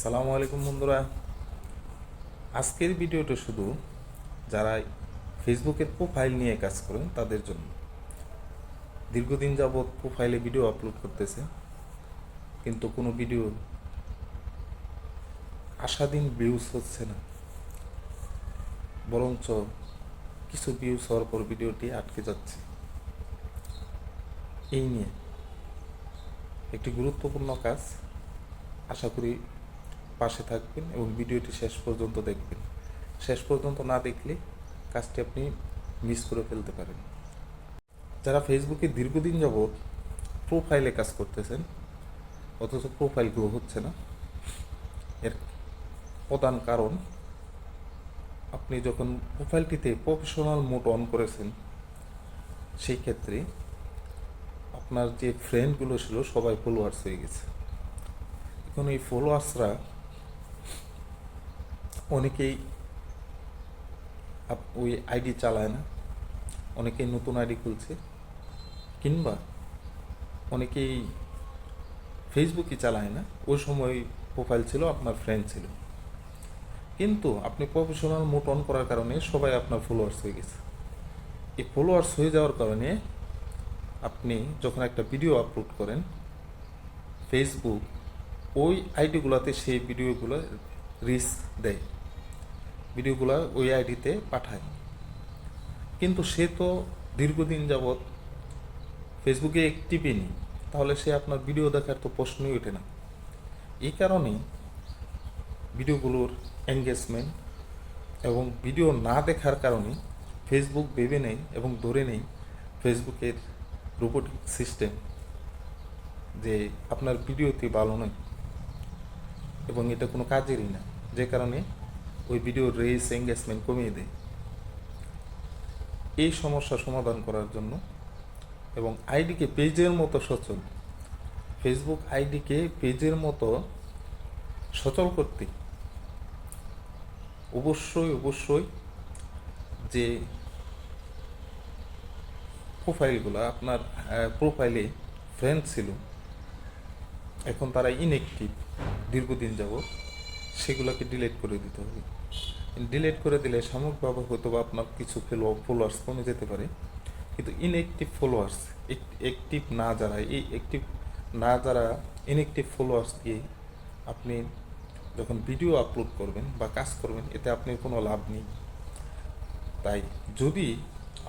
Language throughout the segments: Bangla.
সালামু আলাইকুম বন্ধুরা। আজকের ভিডিওটা শুধু যারা ফেসবুকের প্রোফাইল নিয়ে কাজ করেন তাদের জন্য। দীর্ঘদিন যাবৎ প্রোফাইলে ভিডিও আপলোড করতেছে, কিন্তু কোনো ভিডিও আশাদিন ভিউজ হচ্ছে না। বরঞ্চ কিছু ভিউজ হওয়ার পর ভিডিওটি আটকে যাচ্ছে। এই নিয়ে একটি গুরুত্বপূর্ণ কাজ আশা করি পাশে থাকবেন এবং ভিডিওটি শেষ পর্যন্ত দেখবেন। শেষ পর্যন্ত না দেখলে কাজটি আপনি মিস করে ফেলতে পারেন। যারা ফেসবুকে দীর্ঘদিন যাবৎ প্রোফাইলে কাজ করতেছেন, অথচ প্রোফাইল গ্রো হচ্ছে না, এর প্রধান কারণ আপনি যখন প্রোফাইলটিতে প্রফেশনাল মোড অন করেছেন, সেই ক্ষেত্রে আপনার যে ফ্রেন্ডগুলো ছিল সবাই ফলোয়ার্স হয়ে গেছে। এখন এই ফলোয়ার্সরা অনেকেই ওই আইডি চালায় না, অনেকেই নতুন আইডি খুলছে, কিংবা অনেকেই ফেসবুকই চালায় না। ওই সময় প্রোফাইল ছিল, আপনার ফ্রেন্ড ছিল। কিন্তু আপনি প্রফেশনাল মোট অন করার কারণে সবাই আপনার ফলোয়ার্স হয়ে গেছে। এই ফলোয়ার্স হয়ে যাওয়ার কারণে আপনি যখন একটা ভিডিও আপলোড করেন ফেসবুক ওই আইডিগুলোতে সেই ভিডিওগুলো রিস্ক দেয়। ভিডিওগুলো ওই আইডিতে পাঠায়। কিন্তু সে তো দীর্ঘদিন যাবৎ ফেসবুকে অ্যাক্টিভই নেই, তাহলে সে আপনার ভিডিও দেখার তো প্রশ্নই ওঠে না। এই কারণেই ভিডিওগুলোর এঙ্গেজমেন্ট এবং ভিডিও না দেখার কারণে ফেসবুক ভেবে নেই এবং ধরে নেই ফেসবুকের রোবোটিক সিস্টেম যে আপনার ভিডিওটি ভালো নয় এবং এটা কোনো কাজেরই না। যে কারণে ওই ভিডিওর রেস এঙ্গেজমেন্ট কমিয়ে দেয়। এই সমস্যা সমাধান করার জন্য এবং আইডিকে পেজের মতো সচল ফেসবুক আইডিকে পেজের মতো সচল করতে অবশ্যই অবশ্যই যে প্রোফাইলগুলো আপনার প্রোফাইলে ফ্রেন্ড ছিল, এখন তারা ইনএক্টিভ দীর্ঘদিন যাবৎ। সেগুলোকে ডিলিট করে দিতে হবে। ডিলিট করে দিলে সাময়িকভাবে হয়তো বা আপনার কিছু ফেলো ফলোয়ার্স কমে যেতে পারে। কিন্তু ইনএক্টিভ ফলোয়ার্স অ্যাক্টিভ না যারা, এই অ্যাক্টিভ না যারা ইনএক্টিভ ফলোয়ার্স দিয়ে আপনি যখন ভিডিও আপলোড করবেন বা কাজ করবেন, এতে আপনার কোনো লাভ নেই। তাই যদি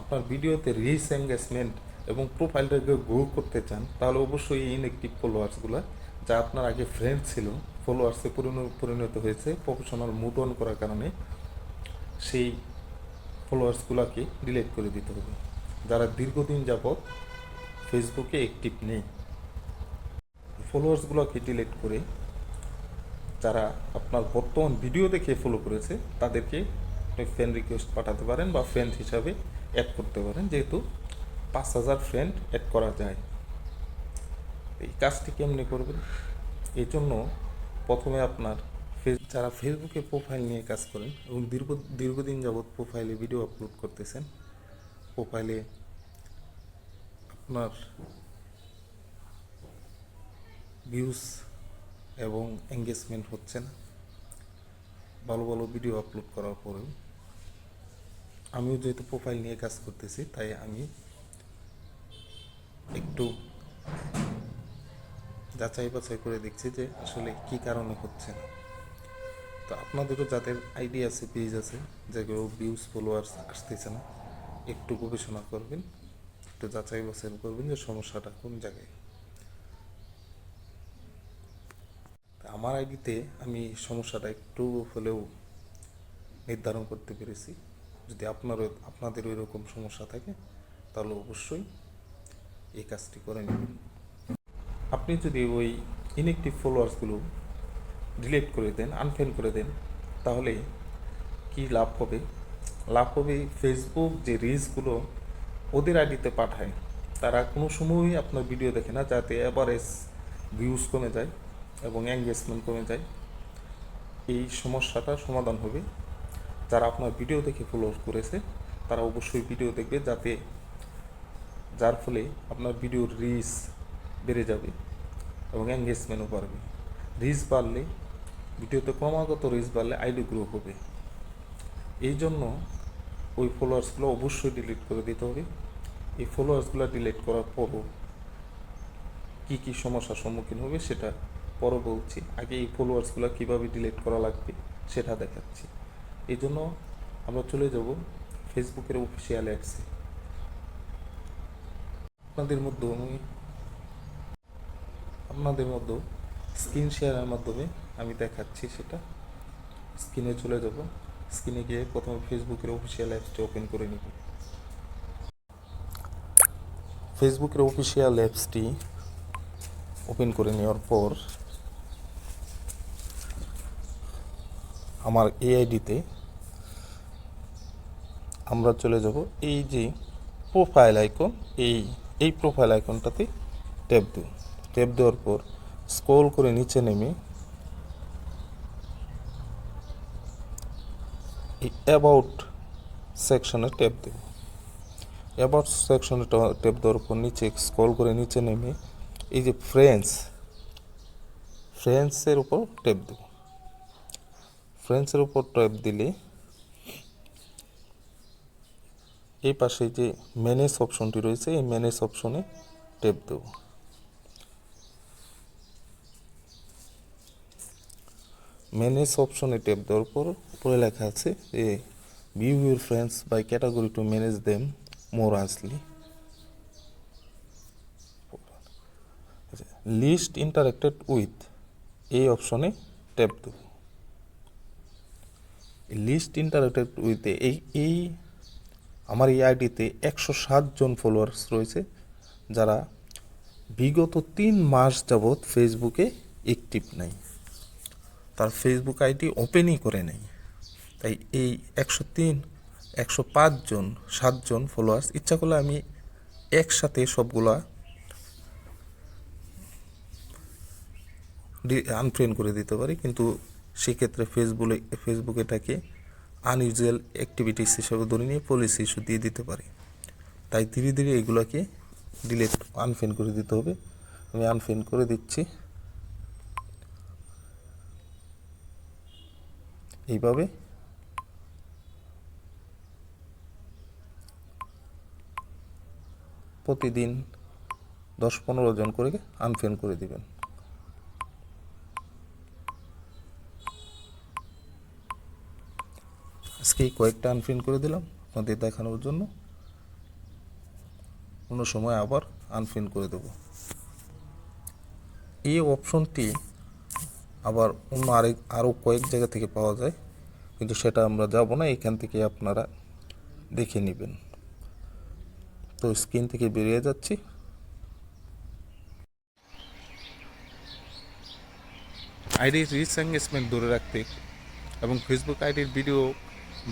আপনার ভিডিওতে রিচ এঙ্গেজমেন্ট এবং প্রোফাইলটাকে গ্রো করতে চান, তাহলে অবশ্যই ইনএক্টিভ ফলোয়ার্সগুলো যা আপনার আগে ফ্রেন্ড ছিল ফলোয়ার্সে পরিণত হয়েছে প্রফেশনাল মুড অন করার কারণে সেই ফলোয়ার্সগুলোকে ডিলিট করে দিতে হবে। যারা দীর্ঘদিন যাবৎ ফেসবুকে অ্যাক্টিভ নেই, ফলোয়ার্সগুলোকে ডিলিট করে যারা আপনার বর্তমান ভিডিও দেখে ফলো করেছে, তাদেরকে আপনি ফ্রেন্ড রিকোয়েস্ট পাঠাতে পারেন বা ফ্রেন্ড হিসাবে অ্যাড করতে পারেন, যেহেতু পাঁচ হাজার ফ্রেন্ড অ্যাড করা যায়। এই কাজটি কেমনি করবেন? এই জন্য প্রথমে আপনার যারা ফেসবুকে প্রোফাইল নিয়ে কাজ করেন এবং দীর্ঘ, দীর্ঘদিন যাবৎ প্রোফাইলে ভিডিও আপলোড করতেছেন প্রোফাইলে আপনার ভিউজ এবং এঙ্গেজমেন্ট হচ্ছে না। ভালো ভালো ভিডিও আপলোড করার পরেও আমিও যেহেতু প্রোফাইল নিয়ে কাজ করতেছি, তাই আমি একটু যাচাই বাছাই করে দেখছি যে আসলে কি কারণে হচ্ছে না। তো আপনাদেরও যাদের আইডি আছে, পেজ আছে যেগুলো ভিউজ ফলোয়ার্স আসতেছে না, একটু গবেষণা করবেন, একটু যাচাই বাছাই করবেন যে সমস্যাটা কোন জায়গায়। আমার আইডিতে আমি সমস্যাটা একটু হলেও নির্ধারণ করতে পেরেছি। যদি আপনারও আপনাদের ওই রকম সমস্যা থাকে, তাহলে অবশ্যই এই কাজটি করে নেবেন। আপনি যদি ওই ইনএক্টিভ ফলোয়ার্সগুলো ডিলিট করে দেন আনফ্রেন্ড করে দেন, তাহলে কি লাভ হবে? লাভ হবে ফেসবুক যে রিলসগুলো ওদের আইডিতে পাঠায়। তারা কোনো সময়ই আপনার ভিডিও দেখে না, যাতে অ্যাভারেজ ভিউজ কমে যায় এবং এঙ্গেজমেন্ট কমে যায়। এই সমস্যাটা সমাধান হবে। যারা আপনার ভিডিও দেখে ফলো করেছে, তারা অবশ্যই ভিডিও দেখবে, যাতে যার ফলে আপনার ভিডিওর রিচ বেড়ে যাবে এবং এঙ্গেজমেন্টও বাড়বে। রিচ বাড়লে ভিডিওতে ক্রমাগত রিচ বাড়লে আইডি গ্রো হবে। এই জন্য ওই ফলোয়ার্সগুলো অবশ্যই ডিলিট করে দিতে হবে। এই ফলোয়ার্সগুলো ডিলিট করার পরও কী কী সমস্যার সম্মুখীন হবে সেটা পরও বলছি। আগে এই ফলোয়ার্সগুলো কীভাবে ডিলিট করা লাগবে সেটা দেখাচ্ছি। এই জন্য আমরা চলে যাব ফেসবুকের অফিসিয়াল অ্যাপসে আপনাদের মধ্যে আমি আপনাদের মধ্যে স্ক্রিন শেয়ারের মাধ্যমে আমি দেখাচ্ছি সেটা। স্ক্রিনে চলে যাব। স্ক্রিনে গিয়ে প্রথমে ফেসবুকের অফিসিয়াল অ্যাপসটি ওপেন করে নিব। ফেসবুকের অফিসিয়াল অ্যাপসটি ওপেন করে নেওয়ার পর আমার এআইডিতে আমরা চলে যাব। এই যে প্রোফাইল আইকন এই এই প্রোফাইল আইকনটাতে ট্যাপ দেব। ট্যাপ দেওয়ার পর স্ক্রল করে নিচে নেমে এই অ্যাবাউট সেকশনে ট্যাপ দেব। অ্যাবাউট সেকশনে ট্যাপ দেওয়ার পর নিচে স্ক্রল করে নিচে নেমে এই যে ফ্রেন্ডস ফ্রেন্ডসের উপর ট্যাপ দেব। ফ্রেন্ডসের উপর ট্যাপ দিলে এই পাশে যে ম্যানেজ অপশনটি রয়েছে, এই ম্যানেজ অপশনে ট্যাপ দেব। ম্যানেজ অপশনে ট্যাপ দেওয়ার পর উপরে লেখা আছে যে view your friends by category to manage them more আসলি লিস্ট ইন্টারেক্টেড উইথ এই অপশনে ট্যাপ দেব। লিস্ট ইন্টারেক্টেড উইথ এই এই আমার এই আইডিতে একশো জন ফলোয়ার্স রয়েছে, যারা বিগত তিন মাস যাবৎ ফেসবুকে অ্যাক্টিভ নাই। তার ফেসবুক আইডি ওপেনই করে নেই। তাই এই একশো তিন, একশো জন সাতজন ফলোয়ার্স ইচ্ছা করলে আমি একসাথে সবগুলা আনফ্রেন্ড করে দিতে পারি। কিন্তু সেক্ষেত্রে ফেসবুকে ফেসবুক এটাকে আনইউজুয়াল অ্যাক্টিভিটিস হিসেবে ধরে নিয়ে পলিসি ইস্যু দিয়ে দিতে পারি। তাই ধীরে ধীরে এগুলোকে ডিলেট আনফ্রেন্ড করে দিতে হবে। আমি আনফ্রেন্ড করে দিচ্ছি। এইভাবে। প্রতিদিন দশ পনেরো জন করে আনফ্রেন্ড করে দিবেন। আজকে কয়েকটা আনফ্রেন্ড করে দিলাম আপনাদের দেখানোর জন্য। অন্য সময় আবার আনফ্রেন্ড করে দেব। এই অপশনটি আবার অন্য আরেক আরও কয়েক জায়গা থেকে পাওয়া যায়। কিন্তু সেটা আমরা যাব না, এখান থেকে আপনারা দেখে নেবেন। তো স্ক্রিন থেকে বেরিয়ে যাচ্ছি। আইডির রিচ এঙ্গেজমেন্ট ধরে রাখতে এবং ফেসবুক আইডির ভিডিও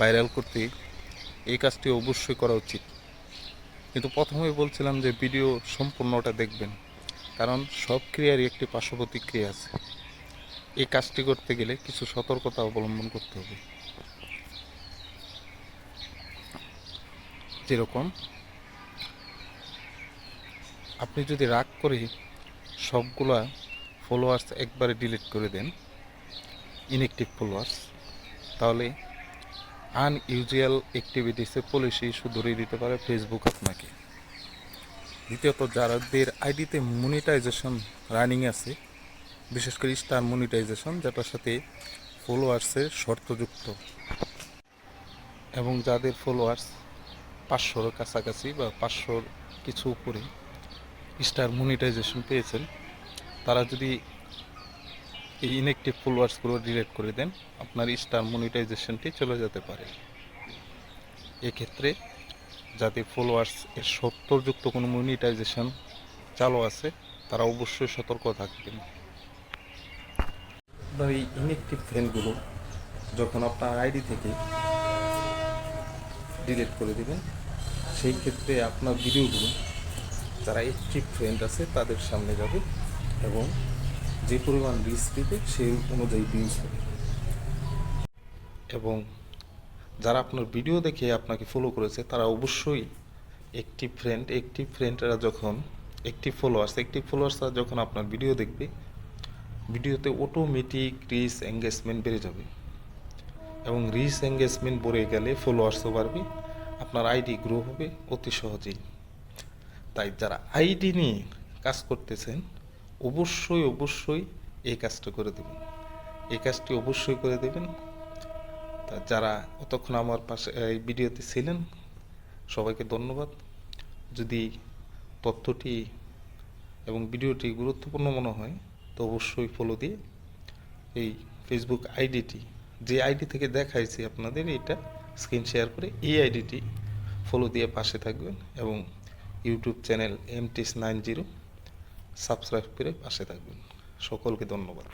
ভাইরাল করতে এই কাজটি অবশ্যই করা উচিত। কিন্তু প্রথমেই বলছিলাম যে ভিডিও সম্পূর্ণটা দেখবেন, কারণ সব ক্রিয়ারই একটি পার্শ্ব প্রতিক্রিয়া আছে। এই কাজটি করতে গেলে কিছু সতর্কতা অবলম্বন করতে হবে। যেরকম, আপনি যদি রাগ করে সবগুলা ফলোয়ার্স একবারে ডিলিট করে দেন ইনএক্টিভ ফলোয়ার্স তাহলে আনইউজুয়াল অ্যাক্টিভিটিসে পলিসি ধরিয়ে দিতে পারে ফেসবুক আপনাকে। দ্বিতীয়ত যাদের আইডিতে মনিটাইজেশন রানিং আছে বিশেষ করে স্টার মনিটাইজেশন যেটার সাথে ফলোয়ার্সের শর্তযুক্ত। এবং যাদের ফলোয়ার্স পাঁচশোর কাছাকাছি বা পাঁচশোর কিছু উপরে স্টার মনিটাইজেশন পেয়েছেন, তারা যদি এই ইনএক্টিভ ফলোয়ার্সগুলো ডিলিট করে দেন, আপনার স্টার মনিটাইজেশনটি চলে যেতে পারে। এক্ষেত্রে যাদের ফলোয়ার্স এর সত্তরযুক্ত কোনো মনিটাইজেশন চালু আছে, তারা অবশ্যই সতর্ক থাকবেন। আপনার এই ইনএক্টিভ ফ্রেন্ডগুলো যখন আপনার আইডি থেকে ডিলিট করে দেবেন, সেই ক্ষেত্রে আপনার ভিডিওগুলো যারা অ্যাক্টিভ ফ্রেন্ড আছে তাদের সামনে যাবে এবং যে পরিমাণ রিস্ক দিবে সেই অনুযায়ী ভিউজ হবে। এবং যারা আপনার ভিডিও দেখে আপনাকে ফলো করেছে, তারা অবশ্যই একটি ফ্রেন্ড একটি ফ্রেন্ডরা যখন একটি ফলোয়ার্স একটি ফলোয়ার্সরা যখন আপনার ভিডিও দেখবে ভিডিওতে অটোমেটিক রিচ এঙ্গেজমেন্ট বেড়ে যাবে। এবং রিচ এঙ্গেজমেন্ট বেড়ে গেলে ফলোয়ার্সও বাড়বে, আপনার আইডি গ্রো হবে অতি সহজেই। তাই যারা আইডি নিয়ে কাজ করতেছেন, অবশ্যই অবশ্যই এই কাজটা করে দেবেন। এই কাজটি অবশ্যই করে দেবেন। তা যারা অতক্ষণ আমার পাশে, এই ভিডিওতে ছিলেন, সবাইকে ধন্যবাদ। যদি তথ্যটি এবং ভিডিওটি গুরুত্বপূর্ণ মনে হয় তো অবশ্যই ফলো দিয়ে এই ফেসবুক আইডিটি যে আইডি থেকে দেখাইছি আপনাদের এটা স্ক্রিন শেয়ার করে এই আইডিটি ফলো দিয়ে পাশে থাকবেন এবং ইউটিউব চ্যানেল এম টিস নাইন জিরো সাবস্ক্রাইব করে পাশে থাকবেন। সকলকে ধন্যবাদ।